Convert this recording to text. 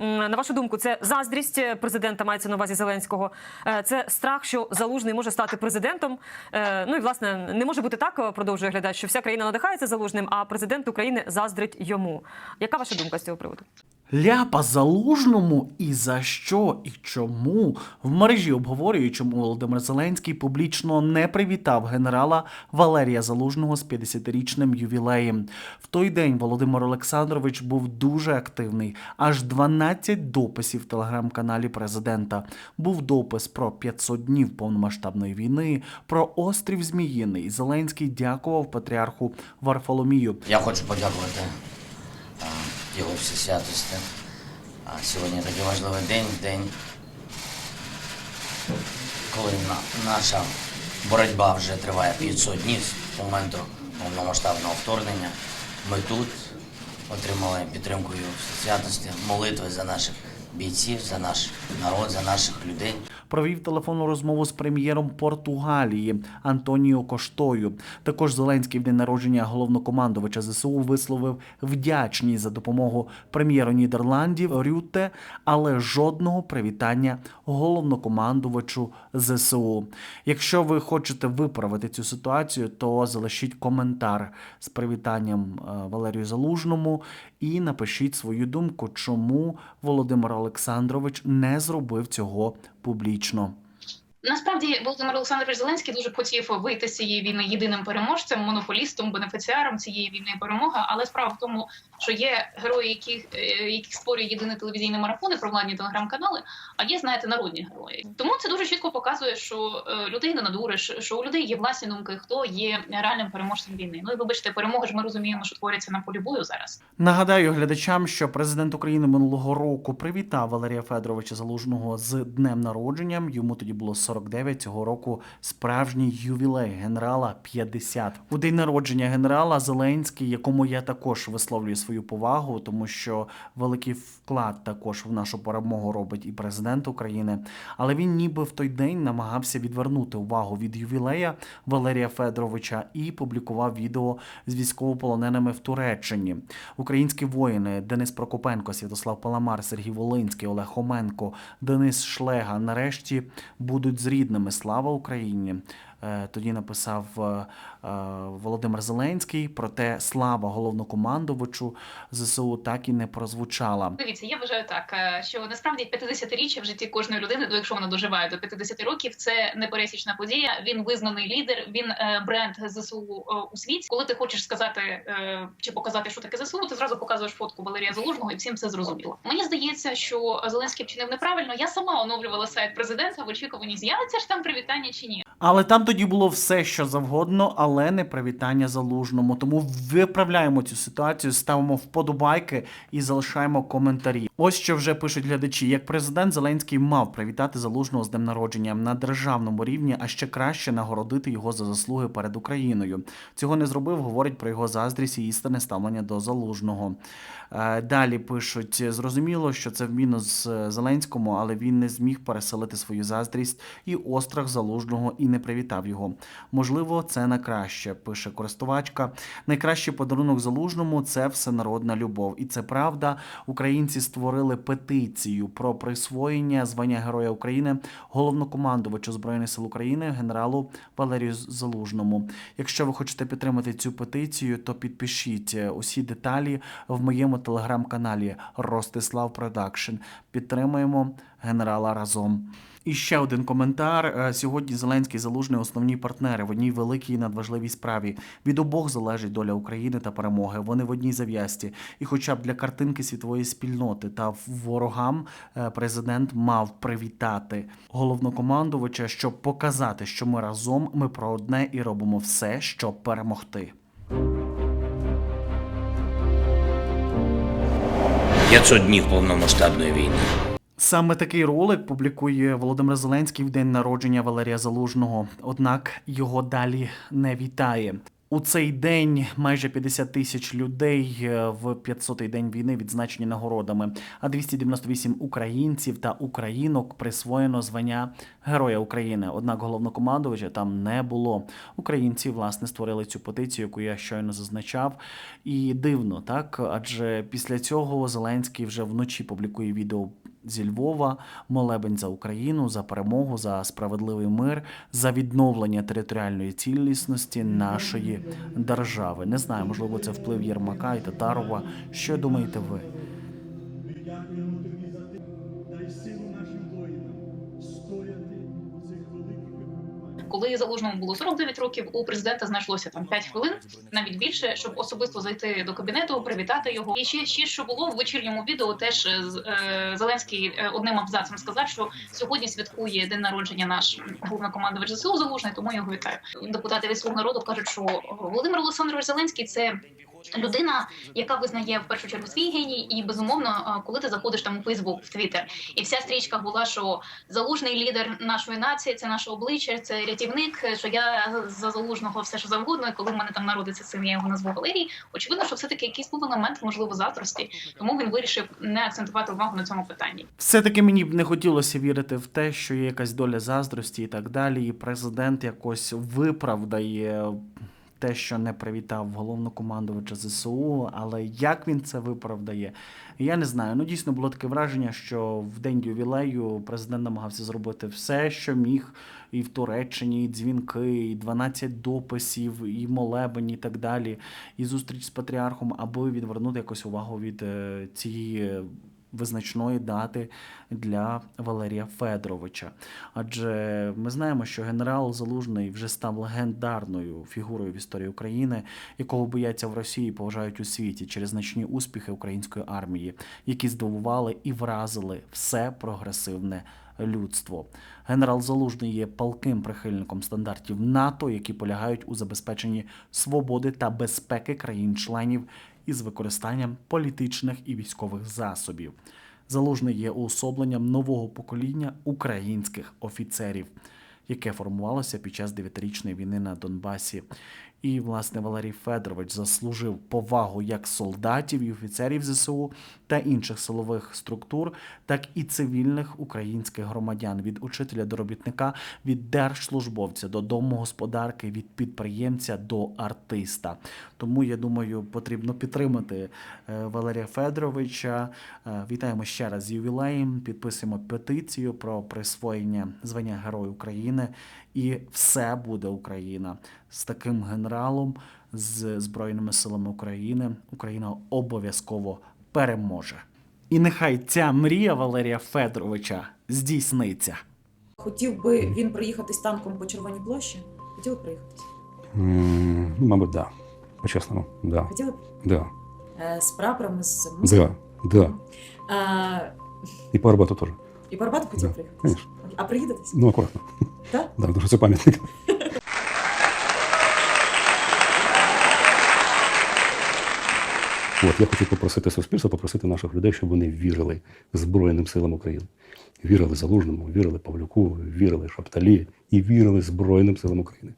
На вашу думку, це заздрість президента мається на увазі Зеленського. Е, Це страх, що залужний може стати президентом. Е, Ну і власне не може бути так, е, продовжує глядач, що вся країна надихається залужним, а президент України заздрить йому. Яка ваша думка з цього приводу? Ляпа залужному і за що і чому в мережі обговорюють, чому Володимир Зеленський публічно не привітав генерала Валерія Залужного з 50-річним ювілеєм. В той день Володимир Олександрович був дуже активний. Аж 12 дописів в телеграм-каналі президента. Був допис про 500 днів повномасштабної війни, про острів Зміїний. Зеленський дякував патріарху Варфоломію. Я хочу подякувати його всесвятості. А сьогодні такий важливий день, день, коли на, наша боротьба вже триває 500 днів з моменту повномасштабного вторгнення. Ми тут отримали підтримку його всесвятості, молитви за наших бійців, за наш народ, за наших людей. провів телефонну розмову з прем'єром Португалії Антоніо Коштою. Також Зеленський в день народження головнокомандувача ЗСУ висловив вдячність за допомогу прем'єру Нідерландів Рюте, але жодного привітання головнокомандувачу ЗСУ. Якщо ви хочете виправити цю ситуацію, то залишіть коментар з привітанням е, Валерію Залужному і напишіть свою думку, чому Володимир Олександрович не зробив цього публічно. Насправді Володимир Олександрович Зеленський дуже хотів вийти з цієї війни єдиним переможцем, монополістом, бенефіціаром цієї війни перемога. Але справа в тому, що є герої, яких, е, яких створює єдині телевізійні марафони про владні телеграм-канали, а є, знаєте, народні герої. Тому це дуже чітко показує, що е, людей не надуриш, що у людей є власні думки, хто є реальним переможцем війни. Ну і вибачте, перемоги ж ми розуміємо, що творяться на полі бою зараз. Нагадаю глядачам, що президент України минулого року привітав Валерія Федоровича Залужного з днем народженням. Йому тоді було 49, цього року справжній ювілей генерала 50. У день народження генерала Зеленський, якому я також висловлюю свою повагу, тому що великий вклад також в нашу перемогу робить і президент України. Але він ніби в той день намагався відвернути увагу від ювілея Валерія Федоровича і публікував відео з військовополоненими в Туреччині. Українські воїни Денис Прокопенко, Святослав Паламар, Сергій Волинський, Олег Хоменко, Денис Шлега нарешті будуть з рідними. Слава Україні! Е, Тоді написав е, е, Володимир Зеленський. Проте слава головнокомандувачу ЗСУ так і не прозвучала. Дивіться, я вважаю так, що насправді 50-річчя в житті кожної людини, ну, якщо вона доживає до 50 років, це непересічна подія. Він визнаний лідер, він бренд ЗСУ у світі. Коли ти хочеш сказати чи показати, що таке ЗСУ, ти зразу показуєш фотку Валерія Залужного, і всім це зрозуміло. Мені здається, що Зеленський вчинив неправильно. Я сама оновлювала сайт президента в очікуванні, з'явиться ж там привітання чи ні. Але там тоді було все, що завгодно, але не привітання залужному. Тому виправляємо цю ситуацію, ставимо вподобайки і залишаємо коментарі. Ось що вже пишуть глядачі. Як президент Зеленський мав привітати залужного з днем народження на державному рівні, а ще краще нагородити його за заслуги перед Україною. Цього не зробив, говорить про його заздрість і істинне ставлення до залужного. Е, Далі пишуть: зрозуміло, що це в мінус е, Зеленському, але він не зміг переселити свою заздрість і острах залужного і не привітав його. Можливо, це на краще, пише користувачка. Найкращий подарунок залужному це всенародна любов. І це правда. Українці створили петицію про присвоєння звання Героя України головнокомандувачу Збройних сил України генералу Валерію Залужному. Якщо ви хочете підтримати цю петицію, то підпишіть е, усі деталі в моєму телеграм-каналі Ростислав Продакшн. Підтримуємо генерала разом. І ще один коментар. Е, Сьогодні Зеленський Залужний основні партнери в одній великій надважливій справі. Від обох залежить доля України та перемоги. Вони в одній зав'язці. І, хоча б для картинки світової спільноти та ворогам, е, президент мав привітати головнокомандувача, щоб показати, що ми разом, ми про одне і робимо все, щоб перемогти. 500 днів повномасштабної війни. Саме такий ролик публікує Володимир Зеленський в день народження Валерія Залужного. Однак його далі не вітає. У цей день майже 50 тисяч людей е, в 500-й день війни відзначені нагородами, а 298 українців та українок присвоєно звання Героя України. Однак головнокомандувача там не було. Українці власне створили цю петицію, яку я щойно зазначав. І дивно, так адже після цього Зеленський вже вночі публікує відео зі Львова, молебень за Україну, за перемогу, за справедливий мир, за відновлення територіальної цілісності нашої держави. Не знаю, можливо, це вплив Єрмака і Татарова. Що думаєте ви? Дай силу нашим воїнам стояти у цих великих. Коли залужному було 49 років, у президента знайшлося там 5 хвилин, навіть більше, щоб особисто зайти до кабінету, привітати його. І ще, ще що було в вечірньому відео, теж е, е, Зеленський е, одним абзацем сказав, що сьогодні святкує день народження наш головнокомандувач ЗСУ Залужний, тому його вітаю. Депутати від слуг народу кажуть, що Володимир Олександрович Зеленський це. Людина, яка визнає в першу чергу свій геній, і безумовно, е, коли ти заходиш там у Фейсбук, в Твіттер, і вся стрічка була, що залужний лідер нашої нації, це наше обличчя, це рятівник. Що я за залужного все що завгодно. І коли в мене там народиться син, я його назву Валерій. Очевидно, що все таки якийсь був елемент, можливо, заздрості. Тому він вирішив не акцентувати увагу на цьому питанні. Все-таки мені б не хотілося вірити в те, що є якась доля заздрості і так далі. І президент якось виправдає те, що не привітав головнокомандувача ЗСУ. Але як він це виправдає, я не знаю. Ну дійсно було таке враження, що в день ювілею президент намагався зробити все, що міг, і в Туреччині, і дзвінки, і 12 дописів, і молебень, і так далі, і зустріч з патріархом, аби відвернути якось увагу від е, цієї визначної дати для Валерія Федоровича. Адже ми знаємо, що генерал Залужний вже став легендарною фігурою в історії України, якого бояться в Росії поважають у світі через значні успіхи української армії, які здивували і вразили все прогресивне людство. Генерал Залужний є палким прихильником стандартів НАТО, які полягають у забезпеченні свободи та безпеки країн-членів із використанням політичних і військових засобів. Залужний є уособленням нового покоління українських офіцерів, яке формувалося під час дев'ятирічної війни на Донбасі. І, власне, Валерій Федорович заслужив повагу як солдатів і офіцерів ЗСУ та інших силових структур, так і цивільних українських громадян від учителя до робітника, від держслужбовця до домогосподарки, від підприємця до артиста. Тому я думаю, потрібно підтримати е, Валерія Федоровича. Е, Вітаємо ще раз з ювілеєм. Підписуємо петицію про присвоєння звання Герой України. І все буде Україна з таким генералом, з Збройними силами України. Україна обов'язково переможе. І нехай ця мрія Валерія Федоровича здійсниться. Хотів би він проїхатись танком по Червоній площі? Хотіли б проїхатись? М, мабуть, да. По-чесному, да. Хотіли б? Да. Е, з прапорами, з музикою? Да. Да. Е, І по Арбату теж. і по Арбату хотів Да, приїхатись? конечно. А приїдетесь? Ну, акуратно. Так? Да, дуже це пам'ятник. От, я хочу попросити суспільство, попросити наших людей, щоб вони вірили Збройним силам України. Вірили Залужному, вірили Павлюку, вірили Шапталі і вірили Збройним силам України.